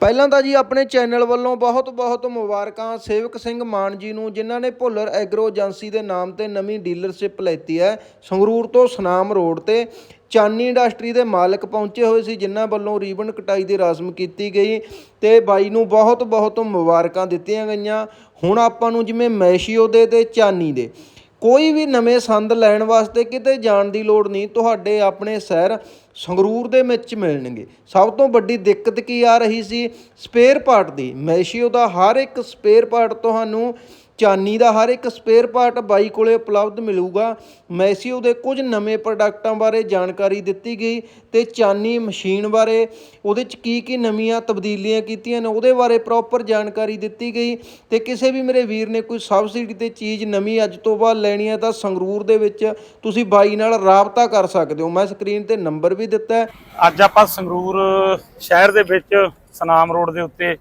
ਪਹਿਲਾਂ ਤਾਂ ਜੀ ਆਪਣੇ ਚੈਨਲ ਵੱਲੋਂ ਬਹੁਤ-ਬਹੁਤ ਮੁਬਾਰਕਾਂ ਸੇਵਕ ਸਿੰਘ ਮਾਨ ਜੀ ਨੂੰ, ਜਿਨ੍ਹਾਂ ਨੇ ਭੁੱਲਰ ਐਗਰੋ ਏਜੰਸੀ ਦੇ ਨਾਮ ਤੇ ਨਵੀਂ ਡੀਲਰਸ਼ਿਪ ਲੈਤੀ ਹੈ ਸੰਗਰੂਰ ਤੋਂ ਸਨਾਮ ਰੋਡ ਤੇ। ਚਾਨੀ ਇੰਡਸਟਰੀ ਦੇ ਮਾਲਕ ਪਹੁੰਚੇ ਹੋਏ ਸੀ, ਜਿਨ੍ਹਾਂ ਵੱਲੋਂ ਰੀਬਨ ਕਟਾਈ ਦੀ ਰਸਮ ਕੀਤੀ ਗਈ ਤੇ ਬਾਈ ਨੂੰ ਬਹੁਤ-ਬਹੁਤ ਮੁਬਾਰਕਾਂ ਦਿੱਤੀਆਂ ਗਈਆਂ। ਹੁਣ ਆਪਾਂ ਨੂੰ ਜਿਵੇਂ ਮੈਸ਼ੀਓ ਦੇ ਤੇ ਚਾਨੀ ਦੇ। ਕੋਈ ਵੀ ਨਵੇਂ ਸੰਦ ਲੈਣ ਵਾਸਤੇ ਕਿਤੇ ਜਾਣ ਦੀ ਲੋੜ ਨਹੀਂ, ਤੁਹਾਡੇ ਆਪਣੇ ਸ਼ਹਿਰ ਸੰਗਰੂਰ ਦੇ ਵਿੱਚ ਮਿਲਣਗੇ। ਸਭ ਤੋਂ ਵੱਡੀ ਦਿੱਕਤ ਕੀ ਆ ਰਹੀ ਸੀ? ਸਪੇਅਰ ਪਾਰਟ ਦੀ। ਮੈਸ਼ੀਓ ਦਾ ਹਰ ਇੱਕ ਸਪੇਅਰ ਪਾਰਟ ਤੁਹਾਨੂੰ ਚਾਨੀ ਦਾ ਹਰ ਇੱਕ ਸਪੇਅਰ ਪਾਰਟ ਬਾਈ ਕੋਲੇ ਉਪਲਬਧ ਮਿਲੂਗਾ। ਮੈਸੀਓ ਦੇ ਕੁਝ ਨਵੇਂ ਪ੍ਰੋਡਕਟਾਂ ਬਾਰੇ ਜਾਣਕਾਰੀ ਦਿੱਤੀ ਗਈ ਤੇ ਚਾਨੀ ਮਸ਼ੀਨ ਬਾਰੇ ਉਹਦੇ ਚ ਕੀ ਕੀ ਨਵੀਆਂ ਤਬਦੀਲੀਆਂ ਕੀਤੀਆਂ ਨੇ ਉਹਦੇ ਬਾਰੇ ਪ੍ਰੋਪਰ ਜਾਣਕਾਰੀ ਦਿੱਤੀ ਗਈ ਤੇ ਕਿਸੇ ਵੀ ਮੇਰੇ ਵੀਰ ਨੇ ਕੋਈ ਸਬਸਿਡੀ ਤੇ ਚੀਜ਼ ਨਵੀਂ ਅੱਜ ਤੋਂ ਬਾਅਦ ਲੈਣੀ ਹੈ ਤਾਂ ਸੰਗਰੂਰ ਦੇ ਵਿੱਚ ਤੁਸੀਂ ਬਾਈ ਨਾਲ ਰਾਬਤਾ ਕਰ ਸਕਦੇ ਹੋ। ਮੈਂ ਸਕਰੀਨ ਤੇ ਨੰਬਰ ਵੀ ਦਿੱਤਾ ਅੱਜ ਆਪਾਂ ਸੰਗਰੂਰ ਸ਼ਹਿਰ ਦੇ ਵਿੱਚ ਸਨਾਮ ਰੋਡ ਦੇ ਉੱਤੇ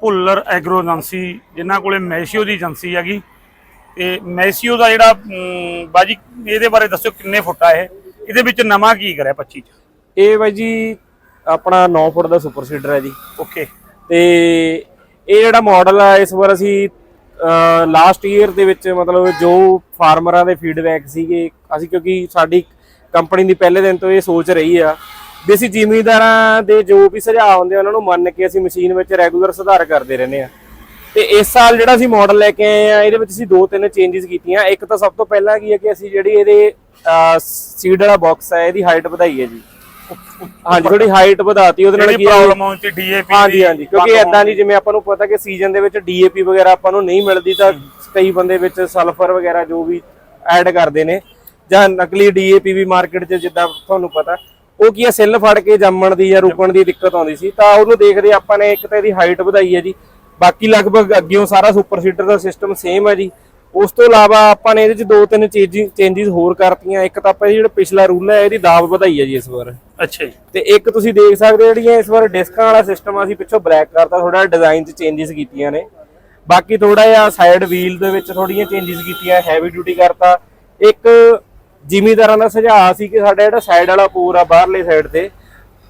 ਭੁੱਲਰ ਐਗਰੋ ਏਜੰਸੀ ਜਿਨ੍ਹਾਂ ਕੋਲੇ ਮੈਸੀਓ ਦੀ ਏਜੰਸੀ ਹੈਗੀ। ਤੇ ਮੈਸੀਓ ਦਾ ਜਿਹੜਾ ਬਾਜੀ ਇਹਦੇ ਬਾਰੇ ਦੱਸਿਓ ਕਿੰਨੇ ਫੁੱਟ ਆ ਇਹ? ਇਹਦੇ ਵਿੱਚ ਨਵਾਂ ਕੀ ਕਰਿਆ 25 ਚ? ਇਹ ਬਾਈ ਜੀ ਆਪਣਾ 9 ਫੁੱਟ ਦਾ ਸੁਪਰ ਸੀਡਰ ਹੈ ਜੀ। ਓਕੇ। ਤੇ ਇਹ ਜਿਹੜਾ ਮਾਡਲ ਆ ਇਸ ਵਾਰ ਅਸੀਂ ਲਾਸਟ ਈਅਰ ਦੇ ਵਿੱਚ ਮਤਲਬ ਜੋ ਫਾਰਮਰਾਂ ਦੇ ਫੀਡਬੈਕ ਸੀਗੇ ਅਸੀਂ ਕਿਉਂਕਿ ਸਾਡੀ ਕੰਪਨੀ ਦੀ ਪਹਿਲੇ ਦਿਨ ਤੋਂ ਇਹ ਸੋਚ ਰਹੀ ਆ ਵੀ ਅਸੀਂ ਜ਼ਿਮੀਂਦਾਰਾਂ ਦੇ ਜੋ ਵੀ ਸੁਝਾਅ ਹੁੰਦੇ ਉਹਨਾਂ ਨੂੰ ਮੰਨ ਕੇ ਅਸੀਂ ਮਸ਼ੀਨ ਵਿੱਚ ਰੈਗੂਲਰ ਸੁਧਾਰ ਕਰਦੇ ਰਹਿੰਦੇ ਆ। ਤੇ ਇਸ ਸਾਲ ਜਿਹੜਾ ਅਸੀਂ ਮਾਡਲ ਲੈ ਕੇ ਆਏ ਆ ਇਹਦੇ ਵਿੱਚ ਅਸੀਂ ਦੋ ਤਿੰਨ ਚੇਂਜਸ ਕੀਤੀਆਂ। ਇੱਕ ਤਾਂ ਸਭ ਤੋਂ ਪਹਿਲਾਂ ਕੀ ਹੈ ਕਿ ਅਸੀਂ ਜਿਹੜੀ ਇਹਦੇ ਸੀਡ ਵਾਲਾ ਬਾਕਸ ਹੈ ਇਹਦੀ ਹਾਈਟ ਵਧਾਈ ਹੈ ਜੀ। ਹਾਂਜੀ ਥੋੜੀ ਹਾਈਟ ਵਧਾਤੀ ਉਹਦੇ ਨਾਲ ਕੀ ਪ੍ਰੋਬਲਮ ਆਉਂ ਚ ਡੀਏਪੀ ਹਾਂਜੀ ਹਾਂਜੀ ਕਿਉਂਕਿ ਐਦਾਂ ਦੀ ਜਿਵੇਂ ਆਪਾਂ ਨੂੰ ਪਤਾ ਕਿ ਸੀਜ਼ਨ ਦੇ ਵਿੱਚ ਡੀਏਪੀ ਵਗੈਰਾ ਆਪਾਂ ਨੂੰ ਨਹੀਂ ਮਿਲਦੀ ਤਾਂ ਕਈ ਬੰਦੇ ਵਿੱਚ ਸਲਫਰ ਵਗੈਰਾ ਜੋ ਵੀ ਐਡ ਕਰਦੇ ਨੇ। ਜਾਂ ਨਕਲੀ ਡੀਏਪੀ ਵੀ ਮਾਰਕੀਟ 'ਚ ਜਿੱਦਾਂ ਤੁਹਾਨੂੰ ਪਤਾ। ਉਹ ਕੀ ਆ ਸੈੱਲ ਫੜ ਕੇ ਜੰਮਣ ਦੀ ਜਾਂ ਰੁਕਣ ਦੀ ਦਿੱਕਤ ਆਉਂਦੀ ਸੀ ਤਾਂ ਉਹਨੂੰ ਦੇਖਦੇ ਆਪਾਂ ਨੇ ਇੱਕ ਤਾਂ ਇਹਦੀ ਹਾਈਟ ਵਧਾਈ ਹੈ ਜੀ। ਬਾਕੀ ਲਗਭਗ ਅੱਗਿਓਂ ਸਾਰਾ ਸੁਪਰ ਸੀਡਰ ਦਾ ਸਿਸਟਮ ਸੇਮ ਹੈ ਜੀ। ਉਸ ਤੋਂ ਇਲਾਵਾ ਆਪਾਂ ਨੇ ਇਹਦੇ 'ਚ ਦੋ ਤਿੰਨ ਚੇਂਜਸ ਹੋਰ ਕਰਤੀਆਂ। ਇੱਕ ਤਾਂ ਆਪਾਂ ਜਿਹੜਾ ਪਿਛਲਾ ਰੂਲ ਹੈ ਇਹਦੀ ਦਾਬ ਵਧਾਈ ਹੈ ਜੀ ਇਸ ਵਾਰ। ਅੱਛਾ ਜੀ। ਤੇ ਇੱਕ ਤੁਸੀਂ ਦੇਖ ਸਕਦੇ ਹੋ ਜਿਹੜੀਆਂ ਇਸ ਵਾਰ ਡਿਸਕਾਂ ਵਾਲਾ ਸਿਸਟਮ ਅਸੀਂ ਪਿੱਛੋਂ ਬਲੈਕ ਕਰਤਾ ਥੋੜਾ ਡਿਜ਼ਾਈਨ 'ਚ ਚੇਂਜਸ ਕੀਤੀਆਂ ਨੇ। ਬਾਕੀ ਥੋੜਾ ਜਿਹਾ ਸਾਈਡ ਵੀਲ ਦੇ ਵਿੱਚ ਥੋੜੀਆਂ ਚੇਂਜਸ ਕੀਤੀਆਂ ਹੈਵੀ ਡਿਊਟੀ ਕਰਤਾ। ਇੱਕ ਜ਼ਿਮੀਦਾਰਾਂ ਦਾ ਸੁਝਾਅ ਸੀ ਕਿ ਸਾਡਾ ਜਿਹੜਾ ਸਾਈਡ ਵਾਲਾ ਪੂਰ ਆ ਬਾਹਰਲੇ ਸਾਈਡ ਤੇ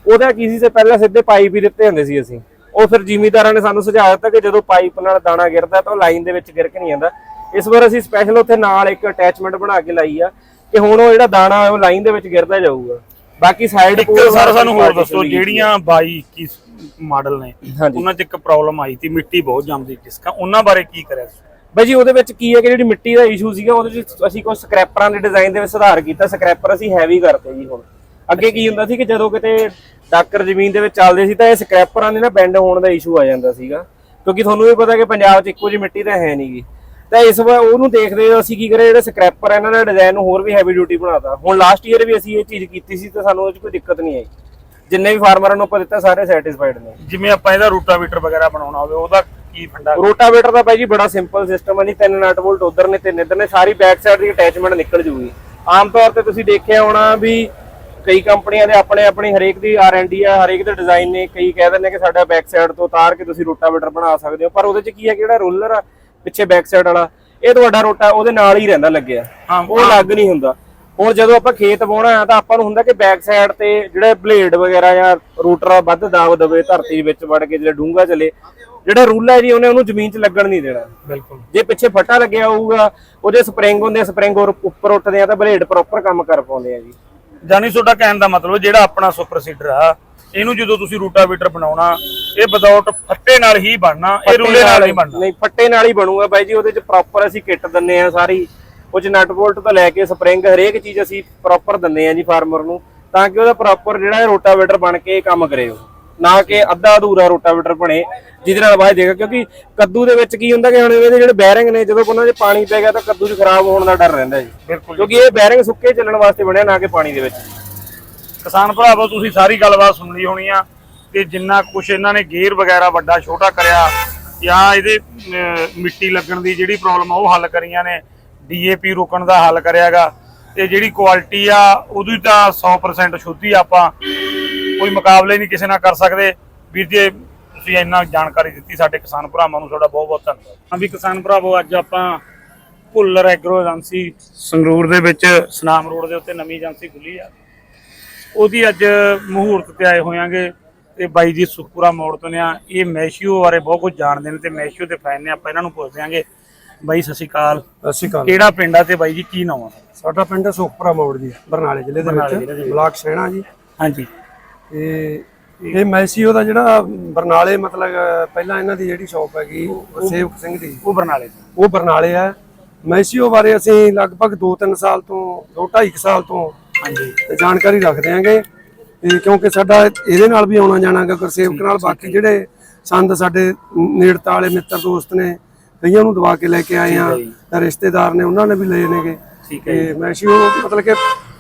ਉਹਦਾ ਕੀ ਸੀ ਸੇ ਪਹਿਲਾਂ ਸਿੱਧੇ ਪਾਈਪ ਹੀ ਦਿੱਤੇ ਹੁੰਦੇ ਸੀ ਅਸੀਂ। ਉਹ ਫਿਰ ਜ਼ਿਮੀਦਾਰਾਂ ਨੇ ਸਾਨੂੰ ਸੁਝਾਅ ਦਿੱਤਾ ਕਿ ਜਦੋਂ ਪਾਈਪ ਨਾਲ ਦਾਣਾ ਗਿਰਦਾ ਤਾਂ ਉਹ ਲਾਈਨ ਦੇ ਵਿੱਚ ਗਿਰ ਕੇ ਨਹੀਂ ਜਾਂਦਾ। ਇਸ ਵਾਰ ਅਸੀਂ ਸਪੈਸ਼ਲ ਉੱਥੇ ਨਾਲ ਇੱਕ ਅਟੈਚਮੈਂਟ ਬਣਾ ਕੇ ਲਾਈ ਆ ਕਿ ਹੁਣ ਉਹ ਜਿਹੜਾ ਦਾਣਾ ਉਹ ਲਾਈਨ ਦੇ ਵਿੱਚ ਗਿਰਦਾ ਜਾਊਗਾ। ਬਾਕੀ ਸਾਈਡ ਇੱਕ ਸਰ ਸਾਨੂੰ ਹੋਰ ਦੱਸੋ ਜਿਹੜੀਆਂ 22 21 ਮਾਡਲ ਨੇ। ਉਹਨਾਂ 'ਚ ਇੱਕ ਪ੍ਰੋਬਲਮ ਆਈ ਸੀ ਮਿੱਟੀ ਬਹੁਤ ਜੰਮਦੀ ਡਿਸਕਾਂ ਉਹਨਾਂ ਬਾਰੇ ਕੀ ਕਰਿਆ ਤੁਸੀਂ? ਬਾਈ ਜੀ, ਉਹਦੇ ਵਿੱਚ ਕੀ ਹੈ ਕਿ ਜਿਹੜੀ ਮਿੱਟੀ ਦਾ ਇਸ਼ੂ ਸੀਗਾ, ਉਹਦੇ ਵਿੱਚ ਅਸੀਂ ਕੁਝ ਸਕ੍ਰੈਪਰਾਂ ਦੇ ਡਿਜ਼ਾਈਨ ਦੇ ਵਿੱਚ ਸੁਧਾਰ ਕੀਤਾ। ਸਕ੍ਰੈਪਰ ਅਸੀਂ ਹੈਵੀ ਕਰਤੇ ਜੀ ਹੁਣ। ਅੱਗੇ ਕੀ ਹੁੰਦਾ ਸੀ ਕਿ ਜਦੋਂ ਕਿਤੇ ਡਾਕਰ ਜ਼ਮੀਨ ਦੇ ਵਿੱਚ ਚੱਲਦੇ ਸੀ, ਤਾਂ ਇਹ ਸਕ੍ਰੈਪਰਾਂ ਦੇ ਨਾ ਬੈਂਡ ਹੋਣ ਦਾ ਇਸ਼ੂ ਆ ਜਾਂਦਾ ਸੀਗਾ। ਕਿਉਂਕਿ ਤੁਹਾਨੂੰ ਵੀ ਪਤਾ ਕਿ ਪੰਜਾਬ 'ਚ ਇੱਕੋ ਜਿਹੀ ਮਿੱਟੀ ਤਾਂ ਹੈ ਨਹੀਂਗੀ ਤਾਂ ਇਸ ਵਾਰ ਉਹਨੂੰ ਦੇਖਦੇ ਅਸੀਂ ਕੀ ਕਰਿਆ, ਜਿਹੜੇ ਸਕ੍ਰੈਪਰ ਇਹਨਾਂ ਦਾ ਡਿਜ਼ਾਈਨ ਨੂੰ ਹੋਰ ਵੀ ਹੈਵੀ ਡਿਊਟੀ ਬਣਾਤਾ। ਹੁਣ ਲਾਸਟ ਈਅਰ ਵੀ ਅਸੀਂ ਇਹ ਚੀਜ਼ ਕੀਤੀ ਸੀ, ਤਾਂ ਸਾਨੂੰ ਉਹਦੇ 'ਚ ਕੋਈ ਦਿੱਕਤ ਨਹੀਂ ਆਈ। ਜਿੰਨੇ ਵੀ ਫਾਰਮਰਾਂ ਨੂੰ ਆਪਾਂ ਦਿੱਤਾ, ਸਾਰੇ ਸੈਟੀਸਫਾਈਡ ਨੇ। ਜਿਵੇਂ ਆਪਾਂ ਇਹਦਾ ਰੂਟਾਵੀਟਰ ਵਗੈਰਾ ਬਣਾਉਣਾ ਹੋਵੇ, ਉਹਦਾ ਕੀ ਫੰਡਾ ਰੋਟਾਵੇਟਰ ਦਾ ਬਾਈ ਜੀ ਬੜਾ ਸਿੰਪਲ ਸਿਸਟਮ ਹੈ ਜੀ ਤਿੰਨ ਨਟ ਬੋਲਟ ਉਧਰ ਨੇ ਤਿੰਨ ਇੱਧਰ ਨੇ ਸਾਰੀ ਬੈਕ ਸਾਈਡ ਦੀ ਅਟੈਚਮੈਂਟ ਨਿਕਲ ਜੂਗੀ। ਆਮ ਤੌਰ ਤੇ ਤੁਸੀਂ ਦੇਖਿਆ ਹੋਣਾ ਵੀ ਕਈ ਕੰਪਨੀਆਂ ਦੇ ਆਪਣੇ ਆਪਣੀ ਹਰੇਕ ਦੀ ਆਰ&ਡੀ ਆ ਹਰੇਕ ਦੇ ਡਿਜ਼ਾਈਨ ਨੇ ਕਈ ਕਹਿ ਦਿੰਦੇ ਕਿ ਸਾਡਾ ਬੈਕ ਸਾਈਡ ਤੋਂ ਉਤਾਰ ਕੇ ਤੁਸੀਂ ਰੋਟਾਵੇਟਰ ਬਣਾ ਸਕਦੇ ਹੋ ਪਰ ਉਹਦੇ ਚ ਕੀ ਹੈ ਕਿ ਜਿਹੜਾ ਰੋਲਰ ਆ ਪਿੱਛੇ ਬੈਕ ਸਾਈਡ ਵਾਲਾ ਇਹ ਤੁਹਾਡਾ ਰੋਟਾ ਉਹਦੇ ਨਾਲ ਹੀ ਰਹਿੰਦਾ ਲੱਗਿਆ। ਉਹ ਲੱਗ ਨਹੀਂ ਹੁੰਦਾ। ਹੁਣ ਜਦੋਂ ਆਪਾਂ ਖੇਤ ਵਾਹੁਣਾ ਆ ਤਾਂ ਆਪਾਂ ਨੂੰ ਹੁੰਦਾ ਕਿ ਬੈਕ ਸਾਈਡ ਤੇ ਜਿਹੜੇ ਬਲੇਡ ਵਗੈਰਾ ਜਾਂ ਰੂਟਰ ਵੱਧ ਦਾਬ ਦਵੇ ਧਰਤੀ ਵਿੱਚ ਵੜ ਕੇ ਜਿਹੜਾ ਡੂੰਗਾ ਚਲੇ ਜਿਹੜਾ ਰੂਲ ਹੈ ਜੀ ਉਹਨੇ ਉਹਨੂੰ ਜ਼ਮੀਨ 'ਚ ਲੱਗਣ ਨਹੀਂ ਦੇਣਾ। ਬਿਲਕੁਲ। ਜੇ ਪਿੱਛੇ ਫੱਟਾ ਲੱਗਿਆ ਹੋਊਗਾ ਉਹਦੇ ਸਪਰਿੰਗ ਹੁੰਦੇ ਸਪਰਿੰਗ ਉੱਪਰ ਉੱਠਦੇ ਆ ਤਾਂ ਬਲੇਡ ਪ੍ਰੋਪਰ ਕੰਮ ਕਰ ਪਾਉਂਦੇ ਆ ਜੀ। ਜਾਨੀ ਤੁਹਾਡਾ ਕਹਿਣ ਦਾ ਮਤਲਬ ਜਿਹੜਾ ਆਪਣਾ ਸੁਪਰ ਸੀਡਰ ਆ ਇਹਨੂੰ ਜਦੋਂ ਤੁਸੀਂ ਰੂਟਾਵੀਟਰ ਬਣਾਉਣਾ ਇਹ ਵਿਦਆਊਟ ਫੱਟੇ ਨਾਲ ਹੀ ਬਣਨਾ ਇਹ ਰੂਲੇ ਨਾਲ ਨਹੀਂ ਬਣਨਾ। ਨਹੀਂ ਫੱਟੇ ਨਾਲ ਹੀ ਬਣੂਗਾ ਬਾਈ ਜੀ ਉਹਦੇ 'ਚ ਪ੍ਰੋਪਰ ਅਸੀਂ ਕਿੱਟ ਦਿੰਨੇ ਆ ਸਾਰੀ। ਉਹ 'ਚ ਨਟ ਬੋਲਟ ਤੋਂ ਲੈ ਕੇ ਸਪਰਿੰਗ ਹਰੇਕ ਚੀਜ਼ ਅਸੀਂ ਪ੍ਰੋਪਰ ਦਿੰਨੇ ਆ ਜੀ ਫਾਰਮਰ ਨੂੰ ਤਾਂ ਕਿ ਉਹਦਾ ਪ੍ਰੋਪਰ ਜਿਹੜਾ ਰੋਟਾਵੇਟਰ ਬਣ ਕੇ ਕੰਮ ਕਰੇ ਉਹ। ਨਾ ਕਿ ਅੱਧਾ ਅਧੂਰਾ ਰੋਟਾਵੇਟਰ ਬਣੇ ਜਿਹਦੇ ਨਾਲ ਵਾਜ ਦੇਗਾ ਕਿਉਂਕਿ ਕੱਦੂ ਦੇ ਵਿੱਚ ਕੀ ਹੁੰਦਾ ਕਿ ਹੁਣ ਇਹਦੇ ਜਿਹੜੇ ਬੈਰਿੰਗ ਨੇ ਜਦੋਂ ਉਹਨਾਂ 'ਚ ਪਾਣੀ ਪੈ ਗਿਆ ਤਾਂ ਕੱਦੂ 'ਚ ਖਰਾਬ ਹੋਣ ਦਾ ਡਰ ਰਹਿੰਦਾ ਜੀ। ਕਿਉਂਕਿ ਇਹ ਬੈਰਿੰਗ ਸੁੱਕੇ ਚੱਲਣ ਵਾਸਤੇ ਬਣਿਆ ਨਾ ਕਿ ਪਾਣੀ ਦੇ ਵਿੱਚ। ਕਿਸਾਨ ਭਰਾਵੋ ਤੁਸੀਂ ਸਾਰੀ ਗੱਲਬਾਤ ਸੁਣ ਲਈ ਹੋਣੀ ਆ ਕਿ ਜਿੰਨਾ ਕੁਝ ਇਹਨਾਂ ਨੇ ਗੇਅਰ ਵਗੈਰਾ ਵੱਡਾ ਛੋਟਾ ਕਰਿਆ ਜਾਂ ਇਹਦੇ ਮਿੱਟੀ ਲੱਗਣ ਦੀ ਜਿਹੜੀ ਪ੍ਰੋਬਲਮ ਆ ਉਹ ਹੱਲ ਕਰੀਆਂ ਨੇ। ਡੀਏਪੀ ਰੁਕਣ ਦਾ ਹੱਲ ਕਰਿਆਗਾ। ਤੇ ਜਿਹੜੀ ਕੁਆਲਿਟੀ ਆ ਉਹਦੀ ਤਾਂ 100% ਸ਼ੁੱਧੀ ਆਪਾਂ ਕੋਈ ਮੁਕਾਬਲੇ ਨਹੀਂ ਕਿਸੇ ਨਾਲ ਕਰ ਸਕਦੇ। ਵੀਰ ਜੀ ਤੁਸੀਂ ਇੰਨਾ ਜਾਣਕਾਰੀ ਦਿੱਤੀ ਸਾਡੇ ਕਿਸਾਨ ਭਰਾਵਾਂ ਨੂੰ ਤੁਹਾਡਾ ਬਹੁਤ ਬਹੁਤ ਧੰਨਵਾਦ। ਹਾਂ ਵੀ ਕਿਸਾਨ ਭਰਾਵੋ ਅੱਜ ਆਪਾਂ ਭੁੱਲਰ ਐਗਰੋ ਏਜੰਸੀ ਸੰਗਰੂਰ ਦੇ ਵਿੱਚ ਸਨਾਮ ਰੋਡ ਦੇ ਉੱਤੇ ਨਵੀਂ ਏਜੰਸੀ ਖੁੱਲੀ ਆ। ਉਹਦੀ ਅੱਜ ਮਹੂਰਤ ਤੇ ਆਏ ਹੋਇਆਂਗੇ ਤੇ ਬਾਈ ਜੀ ਸੁਖਪੁਰਾ ਮੋੜ ਤੋਂ ਨੇ ਆ ਇਹ ਮੈਸ਼ੀਓ ਬਾਰੇ ਬਹੁਤ ਕੁਝ ਜਾਣਦੇ ਨੇ ਤੇ ਮੈਸ਼ੀਓ ਦੇ ਫੈਨ ਨੇ ਆਪਾਂ ਇਹਨਾਂ ਨੂੰ ਪੁੱਛ ਦਿਆਂਗੇ ਬਾਈ ਸਤਿ ਸ਼੍ਰੀ ਅਕਾਲ। ਸਤਿ ਸ਼੍ਰੀ ਅਕਾਲ। ਕਿਹੜਾ ਪਿੰਡ ਆ ਤੇ ਬਾਈ ਜੀ ਕੀ ਨਾਮ ਆ? ਸਾਡਾ ਪਿੰਡ ਸੋਖਪੁਰਾ ਮੋੜ ਜੀ ਬਰਨਾਲੇ ਜ਼ਿਲ੍ਹੇ ਦੇ ਬਰਨਾਲੇ ਜ਼ਿਲ੍ਹੇ ਦੇ ਵਿੱਚ ਵਿੱਚ। ਬਲਾਕ ਸੈਣਾ ਜੀ। ਹਾਂਜੀ। ਤੇ ਇਹ ਮੈਸੀਓ ਦਾ ਜਿਹੜਾ ਬਰਨਾਲੇ ਮਤਲਬ ਪਹਿਲਾਂ ਇਹਨਾਂ ਦੀ ਜਿਹੜੀ ਸ਼ਾਪ ਹੈਗੀ ਸੇਵਕ ਸਿੰਘ ਦੀ। ਉਹ ਬਰਨਾਲੇ ਤੋਂ ਉਹ ਬਰਨਾਲੇ ਹੈ ਮੈਸੀਓ ਬਾਰੇ ਅਸੀਂ ਲਗਭਗ 2-3 ਸਾਲ ਤੋਂ 2-2.5 ਸਾਲ ਤੋਂ ਹਾਂਜੀ। ਤੇ ਜਾਣਕਾਰੀ ਰੱਖਦੇ ਆਂਗੇ ਤੇ ਕਿਉਂਕਿ ਸਾਡਾ ਇਹਦੇ ਨਾਲ ਵੀ ਆਉਣਾ ਜਾਣਾਗਾ ਗੁਰਸੇਵਕ ਨਾਲ। ਬਾਕੀ ਜਿਹੜੇ ਸੰਦ ਸਾਡੇ ਨੇੜਤਾ ਵਾਲੇ ਮਿੱਤਰ ਦੋਸਤ ਨੇ ਕਈਆਂ ਨੂੰ ਦਵਾ ਕੇ ਲੈ ਕੇ ਆਏ ਆ ਰਿਸ਼ਤੇਦਾਰ ਨੇ ਉਹਨਾਂ ਨੇ ਵੀ ਲਏ ਨੇਗੇ। ਠੀਕ ਤੇ ਮੈਸੀਓ ਮਤਲਬ ਕਿ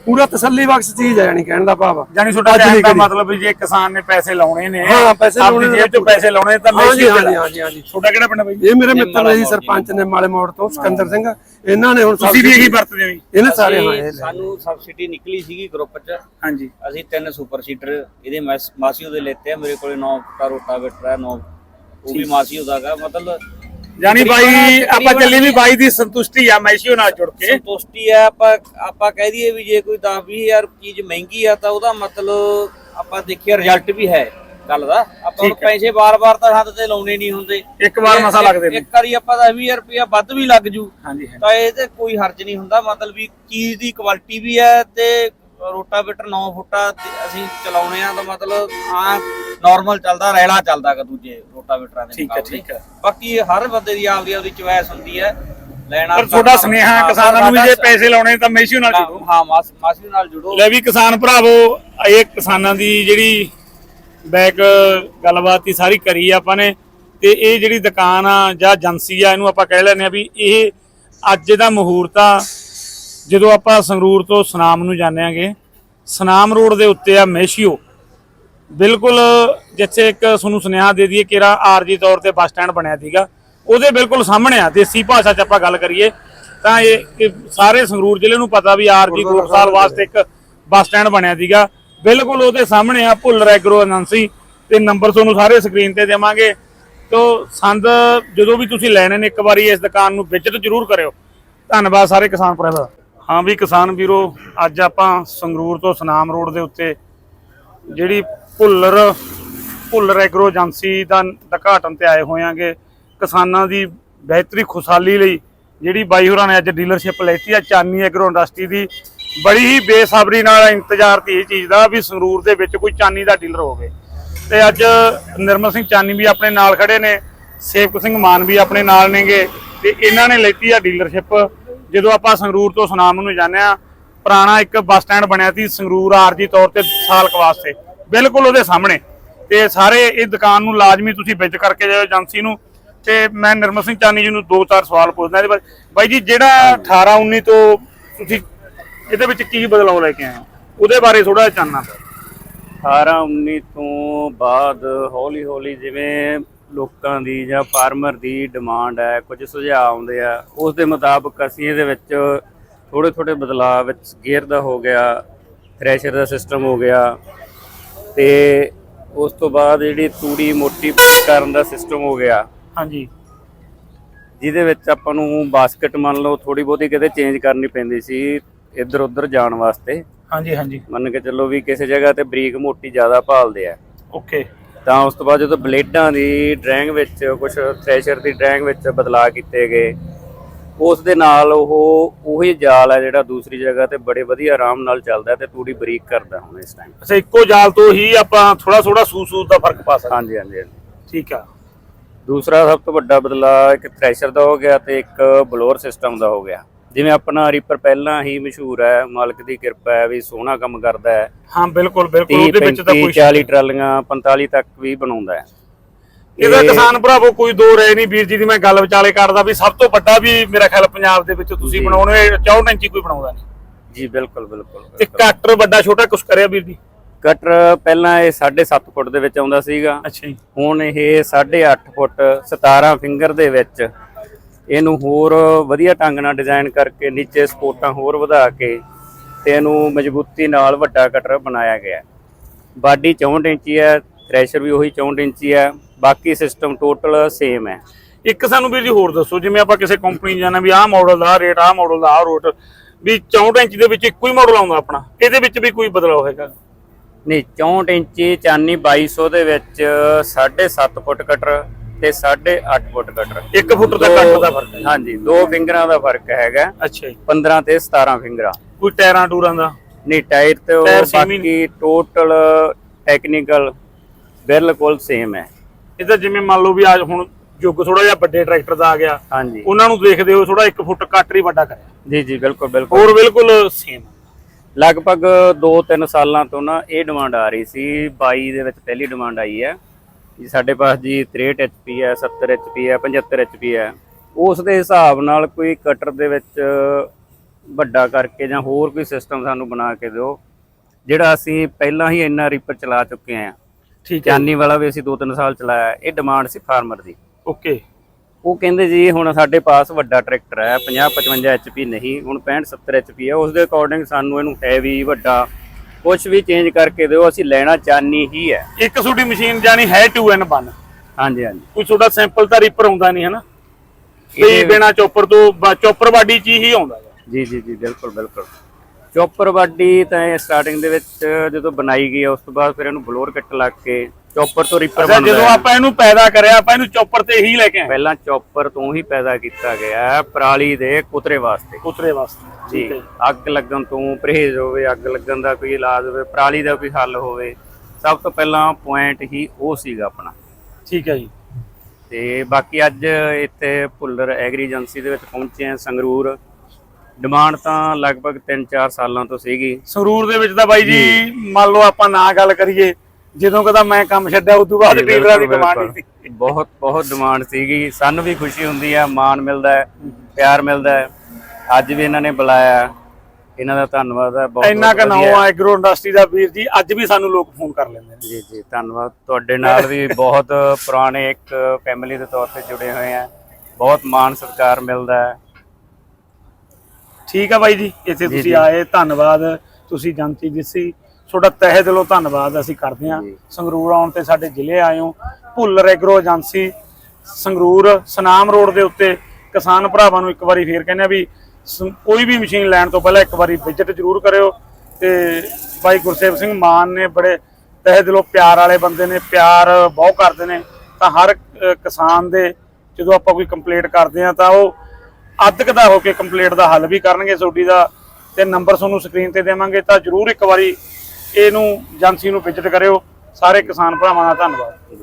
ਪੂਰਾ ਤਸੱਲੀ ਬਖਸ਼ ਚੀਜ਼ ਹੈ ਯਾਨੀ ਕਹਿਣ ਦਾ ਭਾਵ ਆ। ਜਾਨੀ ਤੁਹਾਡਾ ਕਹਿਣ ਦਾ ਮਤਲਬ ਵੀ ਜੇ ਕਿਸਾਨ ਨੇ ਪੈਸੇ ਲਾਉਣੇ ਨੇ ਹਾਂ, ਪੈਸੇ ਲਾਉਣੇ ਨੇ ਜੇਬ ਚੋਂ ਪੈਸੇ ਲਾਉਣੇ ਤਾਂ ਹਾਂਜੀ ਹਾਂਜੀ ਹਾਂਜੀ ਹਾਂਜੀ। ਤੁਹਾਡਾ ਕਿਹੜਾ ਪਿੰਡ ਬਾਈ? ਇਹ ਮੇਰੇ ਮਿੱਤਰ ਨੇ ਜੀ ਸਰਪੰਚ ਨੇ ਮਾਲੇ ਮੋੜ ਤੋਂ ਸਿਕੰਦਰ ਸਿੰਘ। ਇਹਨਾਂ ਨੇ ਹੁਣ ਤੁਸੀਂ ਵੀ ਇਹੀ ਵਰਤਦੇ ਹੋ ਇਹਨੇ ਸਾਰੇ ਹਾਂ। ਸਾਨੂੰ ਸਬਸਿਡੀ ਨਿਕਲੀ ਸੀਗੀ ਗਰੁੱਪ 'ਚ। ਹਾਂਜੀ। ਅਸੀਂ ਤਿੰਨ ਸੁਪਰ ਸੀਟਰ ਇਹਦੇ ਮਾਸ- ਮਾਸੀਓ ਦੇ ਲੈਤੇ ਆ ਮੇਰੇ ਕੋਲੇ 9 ਫੁੱਟਾ ਰੋਟਾਵੇਟਰ ਹੈ 9 ਉਹ ਵੀ ਮਾਸੀਓ ਦਾਗਾ ਮਤਲਬ ਜਾਨੀ ਬਾਈ ਆਪਾਂ ਚੱਲੀ ਵੀ ਬਾਈ ਦੀ ਸੰਤੁਸ਼ਟੀ ਆ ਮੈਸ਼ੀਓ ਨਾਲ ਜੁੜ ਕੇ। ਸੰਤੁਸ਼ਟੀ ਹੈ ਆਪਾਂ ਆਪਾਂ ਕਹਿ ਦਈਏ ਵੀ ਜੇ ਕੋਈ 10 20000 ਚੀਜ਼ ਮਹਿੰਗੀ ਆ ਤਾਂ ਉਹਦਾ ਮਤਲਬ ਆਪਾਂ ਦੇਖੀਏ ਰਿਜ਼ਲਟ ਵੀ ਹੈ ਗੱਲ ਦਾ। ਆਪਾਂ ਹੁਣ ਪੈਸੇ ਵਾਰ-ਵਾਰ ਤਾਂ ਹੱਥ ਤੇ ਲਾਉਣੇ ਨਹੀਂ ਹੁੰਦੇ। ਇੱਕ ਵਾਰ ਮਸਾ ਲੱਗਦੇ ਨੇ। ਇੱਕ ਵਾਰੀ ਆਪਾਂ 10000 ਰੁਪਇਆ ਵੱਧ ਵੀ ਲੱਗ ਜੂ ਹਾਂਜੀ ਤਾਂ ਇਹ ਤੇ ਕੋਈ ਹਰਜ ਨਹੀਂ ਹੁੰਦਾ। ਮਤਲਬ ਵੀ ਚੀਜ਼ ਦੀ ਕੁਆਲਿਟੀ ਵੀ ਹੈ ਤੇ ਰੋਟਾਵੇਟਰ 9 ਫੁੱਟਾ ਅਸੀਂ ਚਲਾਉਣੇ ਆ ਤਾਂ ਮਤਲਬ ਆ ਨਾਰਮਲ ਚੱਲਦਾ ਰੈਲਾ ਚੱਲਦਾ ਗਾ ਦੂਜੇ ਰੋਟਾਵੇਟਰਾਂ ਦੇ ਠੀਕ ਹੈ। ਠੀਕ ਹੈ। ਬਾਕੀ ਹਰ ਬੰਦੇ ਦੀ ਆਪਦੀ ਆਪਦੀ ਚੁਆਇਸ ਹੁੰਦੀ ਹੈ। ਲੈਣਾ ਪਰ ਤੁਹਾਡਾ ਸੁਨੇਹਾ ਕਿਸਾਨਾਂ ਨੂੰ ਵੀ ਜੇ ਪੈਸੇ ਲਾਉਣੇ ਤਾਂ ਮੈਸ਼ੀਓ ਨਾਲ ਜੁੜੋ। ਹਾਂ ਮਾਸ ਮਾਸੀ ਨਾਲ ਜੁੜੋ। ਲੈ ਵੀ ਕਿਸਾਨ ਭਰਾਵੋ ਇਹ ਕਿਸਾਨਾਂ ਦੀ ਜਿਹੜੀ ਬੈਕ ਗੱਲਬਾਤ ਹੀ ਸਾਰੀ ਕਰੀ ਆਪਾਂ ਨੇ। ਤੇ ਇਹ ਜਿਹੜੀ ਦੁਕਾਨ ਆ ਜਾਂ ਏਜੰਸੀ ਆ ਇਹਨੂੰ ਆਪਾਂ ਕਹਿ ਲੈਂਦੇ ਆ ਵੀ ਇਹ ਅੱਜ ਦਾ ਮਹੂਰਤ ਆ ਜਦੋਂ ਆਪਾਂ ਸੰਗਰੂਰ ਤੋਂ ਸਨਾਮ ਨੂੰ ਜਾਂਦੇ ਸਨਾਮ ਰੋਡ ਦੇ ਉੱਤੇ ਆ ਮੈਸ਼ੀਓ। ਬਿਲਕੁਲ ਜਿੱਥੇ ਇੱਕ ਤੁਹਾਨੂੰ ਸੁਨੇਹਾ ਦੇ ਦਈਏ ਕਿਰਾ ਆਰਜੀ ਤੌਰ ਤੇ ਬੱਸ ਸਟੈਂਡ ਬਣਿਆ ਸੀਗਾ ਉਹਦੇ ਬਿਲਕੁਲ ਸਾਹਮਣੇ ਆ ਦੇਸੀ ਭਾਸ਼ਾ 'ਚ ਆਪਾਂ ਗੱਲ ਕਰੀਏ ਤਾਂ ਇਹ ਸਾਰੇ ਸੰਗਰੂਰ ਜ਼ਿਲ੍ਹੇ ਨੂੰ ਪਤਾ ਵੀ ਆਰਜੀ ਗਰੁੱਪ ਸਾਲ ਵਾਸਤੇ ਇੱਕ ਬੱਸ ਸਟੈਂਡ ਬਣਿਆ ਸੀਗਾ। ਬਿਲਕੁਲ ਉਹਦੇ ਸਾਹਮਣੇ ਆ ਭੁੱਲਰ ਐਗਰੋ ਏਜੰਸੀ ਤੇ ਨੰਬਰ ਤੁਹਾਨੂੰ ਸਾਰੇ ਸਕਰੀਨ ਤੇ ਦੇਵਾਂਗੇ। ਤੋ ਸੰਦ ਜਦੋਂ ਵੀ ਤੁਸੀਂ ਲੈਣੇ ਨੇ ਇੱਕ ਵਾਰੀ ਇਸ ਦੁਕਾਨ ਨੂੰ ਵਿਜ਼ਿਟ ਜ਼ਰੂਰ ਕਰਿਓ। ਧੰਨਵਾਦ ਸਾਰੇ ਕਿਸਾਨ ਭਰਾਵਾਂ ਦਾ। ਹਾਂ ਵੀ ਕਿਸਾਨ ਵੀਰੋ ਅੱਜ ਆਪਾਂ ਸੰਗਰੂਰ ਤੋਂ ਸਨਾਮ ਰੋਡ ਦੇ ਉੱਤੇ ਜਿਹੜੀ ਭੁੱਲਰ ਭੁੱਲਰ ਐਗਰੋ ਏਜੰਸੀ ਦਾ ਉਦਘਾਟਨ ਤੇ ਆਏ ਹੋਇਆਂਗੇ ਕਿਸਾਨਾਂ ਦੀ ਬਿਹਤਰੀ ਖੁਸ਼ਹਾਲੀ ਲਈ ਜਿਹੜੀ ਬਾਈ ਹੋਰਾਂ ਨੇ ਅੱਜ ਡੀਲਰਸ਼ਿਪ ਲੈਤੀ ਆ, ਚਾਨੀ ਐਗਰੋ ਇੰਡਸਟਰੀ ਦੀ। ਬੜੀ ਹੀ ਬੇਸਬਰੀ ਨਾਲ ਇੰਤਜ਼ਾਰ ਸੀ ਇਹ ਚੀਜ਼ ਦਾ ਵੀ ਸੰਗਰੂਰ ਦੇ ਵਿੱਚ ਕੋਈ ਚਾਨੀ ਦਾ ਡੀਲਰ ਹੋਵੇ। ਤੇ ਅੱਜ ਨਿਰਮਲ ਸਿੰਘ ਚਾਨੀ ਵੀ ਆਪਣੇ ਨਾਲ ਖੜੇ ਨੇ, ਸੇਵਕ ਸਿੰਘ ਮਾਨ ਵੀ ਆਪਣੇ ਨਾਲ ਨੇਗੇ। ਤੇ ਇਹਨਾਂ ਨੇ ਲੈਤੀ ਆ ਡੀਲਰਸ਼ਿਪ ਜਦੋਂ ਆਪਾਂ ਸੰਗਰੂਰ ਤੋਂ ਸੁਨਾਮ ਨੂੰ ਜਾਂਦੇ ਆ, ਪੁਰਾਣਾ ਇੱਕ ਬੱਸ ਸਟੈਂਡ ਬਣਿਆ ਸੀ ਸੰਗਰੂਰ ਆਰਜੀ ਤੌਰ ਤੇ ਸਾਲਕ ਵਾਸਤੇ। ਬਿਲਕੁਲ ਉਹਦੇ ਸਾਹਮਣੇ। ਤੇ ਸਾਰੇ ਇਹ ਦੁਕਾਨ ਨੂੰ ਲਾਜ਼ਮੀ ਤੁਸੀਂ ਵਿਜ਼ਿਟ ਕਰਕੇ ਜਾਓ ਏਜੰਸੀ ਨੂੰ। ਤੇ ਮੈਂ ਨਿਰਮਲ ਸਿੰਘ ਚਾਨੀ ਜੀ ਨੂੰ ਦੋ ਚਾਰ ਸਵਾਲ ਪੁੱਛਦਾ ਇਹਦੇ ਬਾਰੇ। ਬਾਈ ਜੀ, ਜਿਹੜਾ 18 19 ਤੋਂ ਤੁਸੀਂ ਇਹਦੇ ਵਿੱਚ ਕੀ ਬਦਲਾਅ ਲੈ ਕੇ ਆਏ ਹੋ? ਉਹਦੇ ਬਾਰੇ ਥੋੜਾ ਜਿਹਾ ਚਾਨਣਾ। ਪਾਓ 18 19 ਤੋਂ ਬਾਅਦ ਹੌਲੀ ਹੌਲੀ ਜਿਵੇਂ ਲੋਕਾਂ ਦੀ ਜਾਂ ਫਾਰਮਰ ਦੀ ਡਿਮਾਂਡ ਹੈ, ਕੁਝ ਸੁਝਾਅ ਆਉਂਦੇ ਆ, ਉਸ ਦੇ ਮੁਤਾਬਕ ਅਸੀਂ ਇਹਦੇ ਵਿੱਚ ਥੋੜੇ ਥੋੜੇ ਬਦਲਾਅ ਵਿੱਚ ਗੇਅਰ ਦਾ ਹੋ ਗਿਆ ਥ੍ਰੈਸ਼ਰ ਦਾ ਸਿਸਟਮ ਹੋ ਗਿਆ ਤੇ ਉਸ ਤੋਂ ਬਾਅਦ ਜਿਹੜੀ ਤੂੜੀ ਮੋਟੀ ਕਰਨ ਦਾ ਸਿਸਟਮ ਹੋ ਗਿਆ। ਹਾਂਜੀ। ਜਿਹਦੇ ਵਿੱਚ ਆਪਾਂ ਨੂੰ ਬਾਸਕਟ ਮੰਨ ਲਓ ਥੋੜੀ ਬਹੁਤੀ ਕਿਤੇ ਚੇਂਜ ਕਰਨੀ ਪੈਂਦੀ ਸੀ ਇੱਧਰ ਉੱਧਰ ਜਾਣ ਵਾਸਤੇ। ਹਾਂਜੀ ਹਾਂਜੀ। ਮੰਨ ਕੇ ਚੱਲੋ ਵੀ ਕਿਸੇ ਜਗ੍ਹਾ ਤੇ ਬਰੀਕ ਮੋਟੀ ਜ਼ਿਆਦਾ ਭਾਲਦੇ ਆ। ਓਕੇ। ਤਾਂ ਉਸ ਤੋਂ ਬਾਅਦ ਜਦੋਂ ਬਲੇਡਾਂ ਦੀ ਡਰਾਇੰਗ ਵਿੱਚ ਕੁਝ ਥ੍ਰੈਸ਼ਰ ਦੀ ਡਰਾਇੰਗ ਵਿੱਚ ਬਦਲਾਅ ਕੀਤੇ ਗਏ ਉਸ ਦੇ ਨਾਲ ਉਹ ਉਹੀ ਜਾਲ ਹੈ ਜਿਹੜਾ ਦੂਸਰੀ ਜਗ੍ਹਾ ਤੇ ਬੜੇ ਵਧੀਆ ਆਰਾਮ ਨਾਲ ਚੱਲਦਾ ਤੇ ਤੂੜੀ ਬਰੀਕ ਕਰਦਾ ਹੁਣ ਇਸ ਟਾਈਮ ਅੱਛਾ ਇੱਕੋ ਜਾਲ ਤੋਂ ਹੀ ਆਪਾਂ ਥੋੜਾ ਥੋੜਾ ਸੂਸੂ ਦਾ ਫ਼ਰਕ ਪਾ ਸਕਦੇ ਹਾਂਜੀ ਹਾਂਜੀ ਹਾਂਜੀ। ਠੀਕ ਆ। ਦੂਸਰਾ ਸਭ ਤੋਂ ਵੱਡਾ ਬਦਲਾਅ ਇੱਕ ਥ੍ਰੈਸ਼ਰ ਦਾ ਹੋ ਗਿਆ ਤੇ ਇੱਕ ਬਲੋਅਰ ਸਿਸਟਮ ਦਾ ਹੋ ਗਿਆ। ਜਿਵੇਂ ਆਪਣਾ ਰੀਪਰ ਪਹਿਲਾਂ ਹੀ ਮਸ਼ਹੂਰ ਹੈ ਮਾਲਕ ਦੀ ਕਿਰਪਾ ਹੈ ਵੀ ਸੋਹਣਾ ਕੰਮ ਕਰਦਾ ਹੈ। ਹਾਂ ਬਿਲਕੁਲ ਬਿਲਕੁਲ 30 ਉਹਦੇ ਵਿੱਚ ਤਾਂ 35 ਕੋਈ 40 ਟਰਾਲੀਆਂ 45 ਤੱਕ ਵੀ ਬਣਾਉਂਦਾ ਹੈ। ਇਹਦਾ ਇਹ- ਕਿਸਾਨ ਭਰਾਵੋ ਕੋਈ ਦੋ ਰਹਿ ਨਹੀਂ ਵੀਰ ਜੀ ਦੀ ਮੈਂ ਗੱਲ ਵਿਚਾਲੇ ਕਰਦਾ ਵੀ ਸਭ ਤੋਂ ਵੱਡਾ ਵੀ ਮੇਰਾ ਖਿਆਲ ਪੰਜਾਬ ਦੇ ਵਿੱਚ ਤੁਸੀਂ। ਬਣਾਉਣੇ 64 ਇੰਚੀ ਕੋਈ ਬਣਾਉਂਦਾ ਨਹੀਂ। ਜੀ ਬਿਲਕੁਲ ਬਿਲਕੁਲ ਤੇ ਕਟਰ ਵੱਡਾ ਛੋਟਾ ਕੁਛ ਕਰਿਆ ਵੀਰ ਜੀ? ਕਟਰ ਪਹਿਲਾਂ ਇਹ 7.5 ਫੁੱਟ ਦੇ ਵਿੱਚ ਆਉਂਦਾ ਸੀਗਾ। ਅੱਛਾ ਜੀ। ਹੁਣ ਇਹ 8.5 ਫੁੱਟ 17 ਫਿੰਗਰ ਦੇ ਵਿੱਚ ਇਹਨੂੰ ਹੋਰ ਵਧੀਆ ਢੰਗ ਨਾਲ ਡਿਜ਼ਾਈਨ ਕਰਕੇ ਨੀਚੇ ਸਪੋਰਟਾਂ ਹੋਰ ਵਧਾ ਕੇ ਤੇ ਇਹਨੂੰ ਮਜ਼ਬੂਤੀ ਨਾਲ ਵੱਡਾ ਕਟਰ ਬਣਾਇਆ ਗਿਆ। ਬਾਡੀ 64 ਇੰਚੀ ਹੈ ਥ੍ਰੈਸ਼ਰ ਵੀ ਉਹੀ 64 ਇੰਚੀ ਹੈ। ਬਾਕੀ ਸਿਸਟਮ ਟੋਟਲ ਸੇਮ ਹੈ। ਇੱਕ ਸਾਨੂੰ ਵੀਰ ਜੀ ਹੋਰ ਦੱਸੋ ਜਿਵੇਂ ਆਪਾਂ ਕਿਸੇ ਕੰਪਨੀ ਜਾਣਾ ਵੀ ਆਹ ਮਾਡਲ ਦਾ ਰੇਟ ਆਹ ਮਾਡਲ ਦਾ ਆਹ ਰੋਟ ਵੀ 64 ਇੰਚ ਦੇ ਵਿੱਚ ਇੱਕੋ ਹੀ ਮਾਡਲ ਆਉਂਦਾ ਆਪਣਾ ਇਹਦੇ ਵਿੱਚ ਵੀ ਕੋਈ ਬਦਲਾਅ ਹੋਏਗਾ ਨਹੀਂ 64 ਇੰਚੀ ਚਾਨੀ 2200 ਦੇ ਵਿੱਚ 7.5 ਫੁੱਟ ਕਟਰ ਤੇ 8.5 ਫੁੱਟ ਕਟਰ 1 ਫੁੱਟ ਦਾ ਕੱਟ ਦਾ ਫ਼ਰਕ ਹੈ। ਹਾਂਜੀ ਦੋ ਫਿੰਗਰਾਂ ਦਾ ਫ਼ਰਕ ਹੈਗਾ। ਅੱਛਾ ਜੀ। 15 ਤੇ 17 ਫਿੰਗਰਾਂ। ਕੋਈ ਟਾਇਰਾਂ ਟੂਰਾਂ ਦਾ? ਨਹੀਂ ਟਾਇਰ ਤੇ ਬਾਕੀ ਟੋਟਲ ਟੈਕਨੀਕਲ ਬਿਲਕੁਲ ਸੇਮ ਹੈ। ਇਹ ਤਾਂ ਜਿਵੇਂ ਮੰਨ ਲਓ ਵੀ ਅੱਜ ਹੁਣ ਯੁੱਗ ਥੋੜਾ ਜਿਹਾ ਵੱਡੇ ਟਰੈਕਟਰ ਦਾ ਆ ਗਿਆ। ਹਾਂਜੀ। ਉਹਨਾਂ ਨੂੰ ਦੇਖਦੇ ਹੋ ਥੋੜਾ 1 ਫੁੱਟ ਕੱਟ ਹੀ ਵੱਡਾ ਕਰਿਆ। ਜੀ ਜੀ ਬਿਲਕੁਲ ਬਿਲਕੁਲ। ਹੋਰ ਬਿਲਕੁਲ ਸੇਮ ਲਗਭਗ 2-3 ਸਾਲਾਂ ਤੋਂ ਨਾ ਇਹ ਡਿਮਾਂਡ ਆ ਰਹੀ ਸੀ। 22 ਦੇ ਵਿੱਚ ਪਹਿਲੀ ਡਿਮਾਂਡ ਆਈ ਹੈ। ਜੀ ਸਾਡੇ ਪਾਸ ਜੀ 63 HP ਹੈ 70 HP ਹੈ 75 HP ਹੈ। ਉਸ ਦੇ ਹਿਸਾਬ ਨਾਲ ਕੋਈ ਕਟਰ ਦੇ ਵਿੱਚ ਵੱਡਾ ਕਰਕੇ ਜਾਂ ਹੋਰ ਕੋਈ ਸਿਸਟਮ ਸਾਨੂੰ ਬਣਾ ਕੇ ਦਿਓ ਜਿਹੜਾ ਅਸੀਂ ਪਹਿਲਾਂ ਹੀ ਇੰਨਾ ਰੀਪਰ ਚਲਾ ਚੁੱਕੇ ਹਾਂ। ਠੀਕ ਹੈ ਚਾਨੀ ਵਾਲਾ ਵੀ ਅਸੀਂ 2-3 ਸਾਲ ਚਲਾਇਆ ਇਹ ਡਿਮਾਂਡ ਸੀ ਫਾਰਮਰ ਦੀ। ਓਕੇ ਉਹ ਕਹਿੰਦੇ ਜੀ ਹੁਣ ਸਾਡੇ ਪਾਸ ਵੱਡਾ ਟਰੈਕਟਰ ਹੈ 50 55 HP ਨਹੀਂ ਹੁਣ 65 70 HP ਹੈ ਉਸ ਦੇ ਅਕੋਰਡਿੰਗ ਸਾਨੂੰ ਇਹਨੂੰ ਹੈਵੀ ਵੱਡਾ ਕੁਝ ਵੀ ਚੇਂਜ ਕਰਕੇ ਦਿਓ ਅਸੀਂ ਲੈਣਾ ਚਾਹਨੀ ਹੀ ਹੈ। ਇੱਕ ਤੁਹਾਡੀ ਮਸ਼ੀਨ ਜਾਨੀ ਹੈ 2N1 ਹਾਂਜੀ ਹਾਂਜੀ। ਕੋਈ ਤੁਹਾਡਾ ਸੈਂਪਲ ਤਾਂ ਰੀਪਰ ਆਉਂਦਾ ਨਹੀਂ ਹੈ ਨਾ ਬਿਨਾ ਚੋਪਰ ਤੋਂ ਚੋਪਰ ਬਾਡੀ ਚ ਹੀ ਆਉਂਦਾ। ਜੀ ਜੀ ਜੀ ਬਿਲਕੁਲ ਬਿਲਕੁਲ। ਚੌਪਰ ਬਾਡੀ ਤਾਂ ਸਟਾਰਟਿੰਗ ਦੇ ਵਿੱਚ ਜਦੋਂ ਬਣਾਈ ਗਈ ਉਸ ਤੋਂ ਬਾਅਦ ਫਿਰ ਇਹਨੂੰ ਬਲੋਰ ਕੱਟ ਲੱਗ ਕੇ ਚੌਪਰ ਤੋਂ ਰੀਪਰ ਬਣਦਾ ਜਦੋਂ। ਆਪਾਂ ਇਹਨੂੰ ਪੈਦਾ ਕਰਿਆ ਆਪਾਂ ਇਹਨੂੰ ਚੋਪਰ ਤੇ ਹੀ ਲੈ ਕੇ ਆਏ। ਪਹਿਲਾਂ ਚੌਪਰ ਤੋਂ ਹੀ ਪੈਦਾ ਕੀਤਾ ਗਿਆ ਪਰਾਲੀ ਦੇ ਕੁਤਰੇ ਵਾਸਤੇ। ਉਤਰੇ ਵਾਸਤੇ ਜੀ। ਅੱਗ ਲੱਗਣ ਤੋਂ ਪਰਹੇਜ਼ ਹੋਵੇ ਅੱਗ ਲੱਗਣ ਦਾ ਕੋਈ ਇਲਾਜ ਹੋਵੇ ਪਰਾਲੀ ਦਾ ਕੋਈ ਹੱਲ ਹੋਵੇ ਸਭ ਤੋਂ ਪਹਿਲਾਂ ਪੁਆਇੰਟ ਹੀ ਉਹ ਸੀਗਾ ਆਪਣਾ। ਠੀਕ ਹੈ ਜੀ। ਤੇ ਬਾਕੀ ਅੱਜ ਇੱਥੇ ਭੁੱਲਰ ਐਗਰੀ ਏਜੰਸੀ ਦੇ ਵਿੱਚ ਪਹੁੰਚੇ ਆ ਸੰਗਰੂਰ। ਡਿਮਾਂਡ ਤਾਂ ਲਗਭਗ 3-4 ਸਾਲਾਂ ਤੋਂ ਸੀਗੀ। ਸੰਗਰੂਰ ਦੇ ਵਿੱਚ ਤਾਂ ਬਾਈ ਜੀ ਮੰਨ ਲਓ ਆਪਾਂ ਨਾ ਗੱਲ ਕਰੀਏ ਜਦੋਂ ਕਦਾ ਮੈਂ ਕੰਮ ਛੱਡਿਆ ਉਸ ਤੋਂ ਬਾਅਦ ਜੀ, ਡੀਲਰਾਂ ਦੀ ਡਿਮਾਂਡ। ਸੀ ਬਹੁਤ ਬਹੁਤ ਡਿਮਾਂਡ ਸੀਗੀ। ਸਾਨੂੰ ਵੀ ਖੁਸ਼ੀ ਹੁੰਦੀ ਹੈ ਮਾਣ ਮਿਲਦਾ ਹੈ ਪਿਆਰ ਮਿਲਦਾ ਹੈ। ਅੱਜ ਵੀ ਇਹਨਾਂ ਨੇ ਬੁਲਾਇਆ। ਇਹਨਾਂ ਦਾ ਧੰਨਵਾਦ ਹੈ ਬਹੁਤ ਇੰਨਾ ਕੁ ਨਾਮ। ਆ ਐਗਰੋ ਇੰਡਸਟਰੀ ਦਾ ਵੀਰ ਜੀ ਅੱਜ ਵੀ ਸਾਨੂੰ ਲੋਕ ਫੋਨ ਕਰ ਲੈਂਦੇ ਨੇ। ਜੀ ਜੀ ਧੰਨਵਾਦ। ਤੁਹਾਡੇ ਨਾਲ ਵੀ ਬਹੁਤ ਪੁਰਾਣੇ ਇੱਕ ਫੈਮਿਲੀ ਦੇ ਤੌਰ ਤੇ ਜੁੜੇ ਹੋਏ ਆ। ਬਹੁਤ ਮਾਣ ਸਤਿਕਾਰ ਮਿਲਦਾ ਹੈ। ਠੀਕ ਆ ਬਾਈ ਜੀ ਇੱਥੇ ਤੁਸੀਂ। ਆਏ ਧੰਨਵਾਦ। ਤੁਸੀਂ ਜਾਣਤੀ ਦਿੱਤੀ ਤੁਹਾਡਾ ਤਹਿ ਦਿਲੋਂ ਧੰਨਵਾਦ ਅਸੀਂ ਕਰਦੇ ਹਾਂ। ਸੰਗਰੂਰ ਆਉਣ ਤੇ ਸਾਡੇ ਜ਼ਿਲ੍ਹੇ ਆਏ ਹੋ। Bhullar agro agency Sangrur Sunam road ਦੇ ਉੱਤੇ ਕਿਸਾਨ ਭਰਾਵਾਂ ਨੂੰ ਇੱਕ ਵਾਰੀ ਫੇਰ ਕਹਿੰਦੇ ਆ ਵੀ ਕੋਈ ਵੀ ਮਸ਼ੀਨ ਲੈਣ ਤੋਂ ਪਹਿਲਾਂ ਇੱਕ ਵਾਰੀ ਵਿਜ਼ਿਟ ਜ਼ਰੂਰ ਕਰਿਓ। ਤੇ ਬਾਈ ਗੁਰਸੇਵ ਸਿੰਘ ਮਾਨ ਨੇ ਬੜੇ ਤਹਿ ਦਿਲੋਂ ਪਿਆਰ ਵਾਲੇ ਬੰਦੇ ਨੇ ਪਿਆਰ ਬਹੁਤ ਕਰਦੇ ਨੇ। ਤਾਂ ਹਰ ਕਿਸਾਨ ਦੇ ਜਦੋਂ ਆਪਾਂ ਕੋਈ ਕੰਪਲੀਟ ਕਰਦੇ ਆ ਤਾਂ ਉਹ ਅੱਧਕ ਦਾ ਹੋ ਕੇ ਕੰਪਲੀਟ ਦਾ ਹੱਲ ਵੀ ਕਰਨਗੇ ਸੋਡੀ ਦਾ ਤੇ ਨੰਬਰ ਤੁਹਾਨੂੰ ਸਕਰੀਨ ਤੇ ਦੇਵਾਂਗੇ ਤਾਂ ਜਰੂਰ ਇੱਕ ਵਾਰੀ ਇਹਨੂੰ ਏਜੰਸੀ ਨੂੰ ਵਿਜ਼ਿਟ ਕਰਿਓ। ਸਾਰੇ ਕਿਸਾਨ ਭਰਾਵਾਂ ਦਾ ਧੰਨਵਾਦ।